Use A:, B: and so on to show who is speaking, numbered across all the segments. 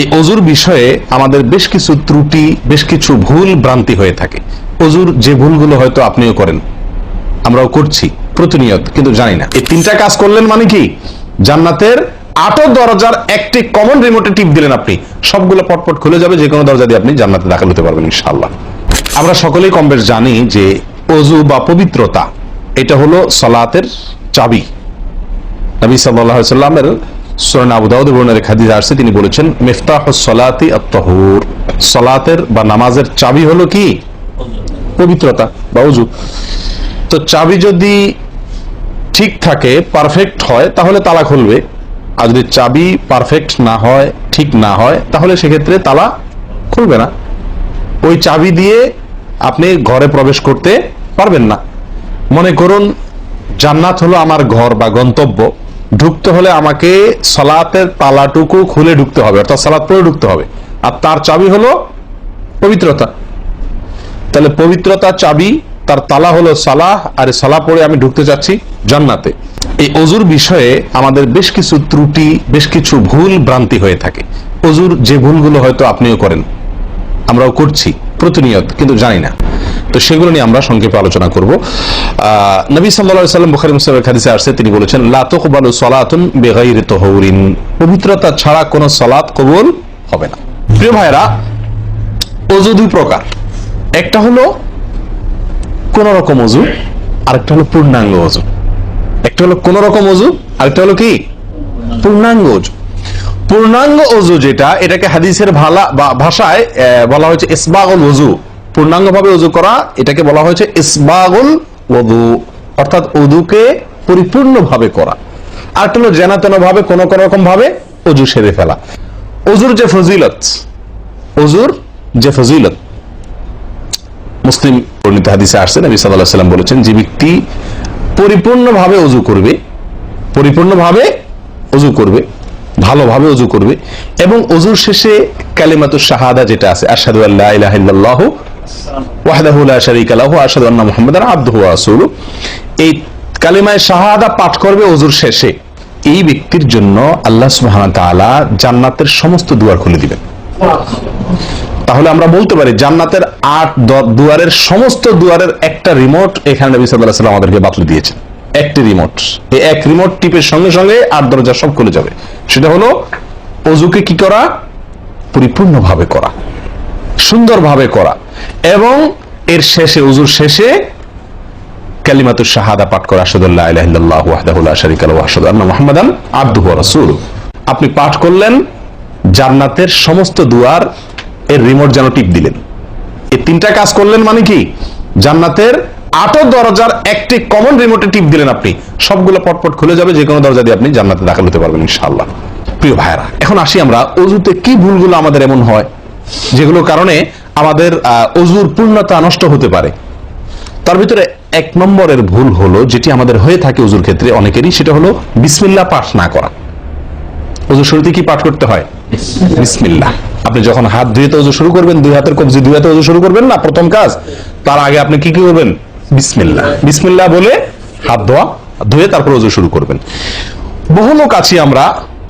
A: এই অজুর বিষয়ে আমাদের বেশ কিছু ত্রুটি, বেশ কিছু ভুল ভ্রান্তি হয়ে থাকে। অজুর যে ভুলগুলো হয়তো আপনিও করেন, আমরাও করছি, প্রতিনিয়ত, কিন্তু জানি না। এই তিনটা কাজ করলেন মানে কি? জান্নাতের আটো দরজার একটি কমন রিমোটে টিপ দিলেন আপনি। সবগুলো পটপট খুলে যাবে, যে কোনো দরজা দিয়ে আপনি জান্নাতে দাখিল হতে পারবেন, ইনশাআল্লাহ। আমরা সকলেই কম বেশ জানি যে অজু বা পবিত্রতা, এটা হলো সলাতের চাবি। নবী আলাইহি সাল্লামের সুরান আবু দাউদ বর্ণের হাদিস আসছে, তিনি বলেছেন মিফতাহ সলাতি আত-তাহুর। সলাতের বা নামাজের চাবি হলো কি? পবিত্রতা বা অজু তো চাবি যদি ঠিক থাকে পারফেক্ট হয়, তাহলে তালা খুলবে। আর যদি চাবি পারফেক্ট না হয়, ঠিক না হয়, তাহলে সেক্ষেত্রে তালা খুলবে না। ওই চাবি দিয়ে আপনি ঘরে প্রবেশ করতে পারবেন না। মনে করুন, জান্নাত হলো আমার ঘর বা গন্তব্য। ঢুকতে হলে আমাকে সলাতের তালাটুকু খুলে ঢুকতে হবে, অর্থাৎ সালাত পরে ঢুকতে হবে। আর তার চাবি হলো পবিত্রতা। তাহলে পবিত্রতা চাবি, তার তালা হলো সালাহ, আর সালাহ পরে আমি ঢুকতে যাচ্ছি জান্নাতে। এই অজুর বিষয়ে আমাদের বেশ কিছু ত্রুটি, বেশ কিছু ভুল ভ্রান্তি হয়ে থাকে। অজুর যে ভুলগুলো হয়তো আপনিও করেন, আমরাও করছি প্রতিনিয়ত, কিন্তু জানি না। তো সেগুলো নিয়ে আমরা সংক্ষেপে আলোচনা করব। নবী সাল্লাল্লাহু সাল্লাম বুখারী মুসলিমের হাদিসে আসছে, তিনি বলেছেন, লা তুকবালু সালাতুন বিগাইরি তাহুরিন। পবিত্রতা ছাড়া কোনো সালাত কবুল হবে না। প্রিয় ভাইরা অজু দুই প্রকার। একটা হলো কোন রকম অজু, আরেকটা হলো পূর্ণাঙ্গ অজু। একটা হলো কোন রকম অজু, আরেকটা হলো কি? পূর্ণাঙ্গ অজু। পূর্ণাঙ্গ অজু যেটা, এটাকে হাদিসের ভালা বা ভাষায় বলা হয়েছে ইসবাগুল অজু পূর্ণাঙ্গ ভাবে অজু করা, এটাকে বলা হয়েছে ইসবাগুল ওযু অর্থাৎ অজুকে পরিপূর্ণ ভাবে করা। আর হলো জেনাতেন ভাবে কোন কোন রকম ভাবে অজু সেরে ফেলা। অজুর যে ফজিলত অজুর যে ফজিলত। মুসলিম হাদিসে নবী সাল্লাম বলেছেন, যে ব্যক্তি পরিপূর্ণভাবে অজু করবে, পরিপূর্ণভাবে অজু করবে, ভালোভাবে অজু করবে, এবং অজুর শেষে কালিমাতু শাহাদা যেটা আছে, আশহাদু আল্লা ইলাহা এই কালিমায়ে শাহাদা পাঠ করবে অজুর শেষে। এই ব্যক্তির জন্য আল্লাহ জান্নাতের সমস্ত দুয়ার খুলে দিবেন। তাহলে আমরা বলতে পারি, জান্নাতের আট দুয়ারের সমস্ত দুয়ারের একটা রিমোট এখানে নবী আমাদেরকে বাতলে দিয়েছেন। একটি রিমোট এই এক রিমোট টিপের সঙ্গে সঙ্গে আট দরজা সব খুলে যাবে। সেটা হলো অজুকে কি করা? পরিপূর্ণভাবে করা। সুন্দরভাবে করা। এবং এর শেষে অজুর শেষে কালিমাতুর শাহাদা পাঠ করা আশহাদুল্লাহ ইলাহা ইল্লাল্লাহু ওয়াহদাহু লা শারীকা লাহু ওয়া আশহাদু আন্না মুহাম্মাদান আবদুহু ওয়া রাসূলুহু। আপনি পাঠ করলেন, জান্নাতের সমস্ত দুয়ার এর রিমোট যেন টিপ দিলেন। এই তিনটা কাজ করলেন মানে কি? জান্নাতের আটো দরজার একটি কমন রিমোটে টিপ দিলেন আপনি। সবগুলো পটপট খুলে যাবে, যে কোনো দরজা দিয়ে আপনি জান্নাতে দাখিল হতে পারবেন ইনশাআল্লাহ। প্রিয় ভাইরা এখন আসি আমরা অজুতে কি ভুলগুলো আমাদের এমন হয়? যেগুলোর কারণে আমাদের অজুর পূর্ণতা নষ্ট হতে পারে। তার ভিতরে এক নম্বরের ভুল হলো যেটি আমাদের হয়ে থাকে অজুর ক্ষেত্রে অনেকেরই সেটা হলো বিসমিল্লাহ পাঠ না করা। অজু শুরুতে কি পাঠ করতে হয়? বিসমিল্লাহ। আপনি যখন হাত ধুয়ে তো অজু শুরু করবেন দুই হাতের কবজি দুই হাতে অজু শুরু করবেন না প্রথম কাজ তার আগে আপনি কি কি করবেন? বিসমিল্লাহ। বিসমিল্লাহ বলে হাত ধোয়া ধুয়ে তারপর অজু শুরু করবেন। বহু লোক আছি আমরা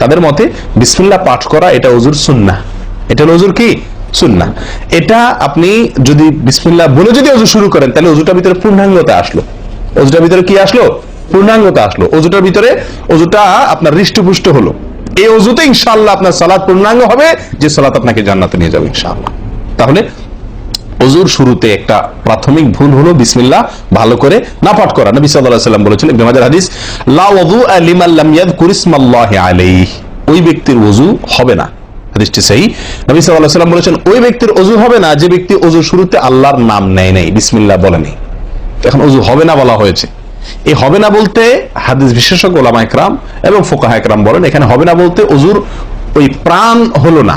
A: তাদের মতে বিসমিল্লাহ পাঠ করা এটা অজুর সুন্না এটা হলো অজুর কি? সুন্না এটা আপনি যদি বিসমিল্লাহ বলে যদি অজু শুরু করেন, তাহলে অজুটার ভিতরে পূর্ণাঙ্গতা আসলো। অজুটার ভিতরে কি আসলো? পূর্ণাঙ্গতা আসলো। অজুটার ভিতরে অজুটা আপনার হৃষ্টপুষ্ট হলো। এই অজুতে ইনশাআল্লাহ আপনার সালাত পূর্ণাঙ্গ হবে, যে সালাত আপনাকে জান্নাতে নিয়ে যাবে ইনশাআল্লাহ। তাহলে অজুর শুরুতে একটা প্রাথমিক ভুল হলো বিসমিল্লা ভালো করে না পাঠ করা। নবী আলাইহি সাল্লাম বলেছিলেন হাদিস, লা ওযু লিমান লাম ইয়াযকুর ইসমাল্লাহি আলাইহি। ওই ব্যক্তির ওযু হবে না। হাদিসটি সহি। নবী আলাইহি সাল্লাম বলেছেন, ওই ব্যক্তির ওযু হবে না, যে ব্যক্তি ওযুর শুরুতে আল্লাহর নাম নেয় নাই। বিসমিল্লাহ বলেনি এখন ওযু হবে না বলা হয়েছে। এই হবে না বলতে হাদিস বিশেষজ্ঞ ওলামা একরাম এবং ফোকাহা একরাম বলেন, এখানে হবে না বলতে ওযুর ওই প্রাণ হলো না।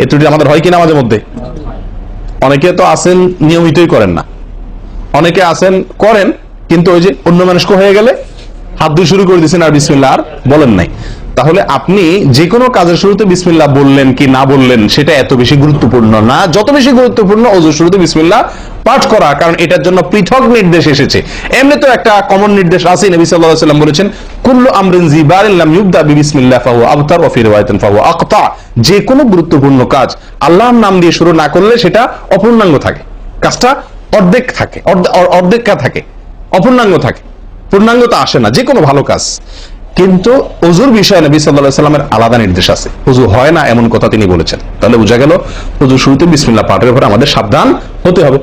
A: এই ত্রুটি আমাদের হয় কিনা আমাদের মধ্যে? অনেকে তো আসেন নিয়মিতই করেন না। অনেকে আসেন করেন, কিন্তু ওই যে অন্য মানুষকে হয়ে গেলে হাত দিয়ে শুরু করে দিয়েছেন আর বিসমিল্লা আর বলেন নাই। তাহলে আপনি যে কোনো কাজের শুরুতে বিসমিল্লাহ বললেন কি না বললেন, সেটা এত বেশি গুরুত্বপূর্ণ না। যত বেশি গুরুত্বপূর্ণ অজুর শুরুতে বিসমিল্লাহ পাঠ করা, কারণ এটার জন্য পৃথক নির্দেশ এসেছে। এমনি তো একটা কমন নির্দেশ আছে, নবী সাল্লাল্লাহু ওয়াসাল্লাম বলেছেন, কুল্লু আমরিন জিবারিন লাম ইউবদা বিবিসমিল্লাহ ফাহুয়া আবতার ওয়া ফি ফাহুয়া আকতা। যে কোনো গুরুত্বপূর্ণ কাজ আল্লাহর নাম দিয়ে শুরু না করলে সেটা অপূর্ণাঙ্গ থাকে। কাজটা অর্ধেক থাকে, অর্ধ- অর- অর্ধেকা থাকে, অপূর্ণাঙ্গ থাকে। পূর্ণাঙ্গতা আসে না যে কোনো ভালো কাজ। কিন্তু অজুর বিষয়ে নবী আলাইহি সাল্লামের আলাদা নির্দেশ আছে। অজু হয় না এমন কথা তিনি বলেছেন। তাহলে বোঝা গেল অজু শুরুতে বিসমিল্লা পাঠের উপরে আমাদের সাবধান হতে হবে।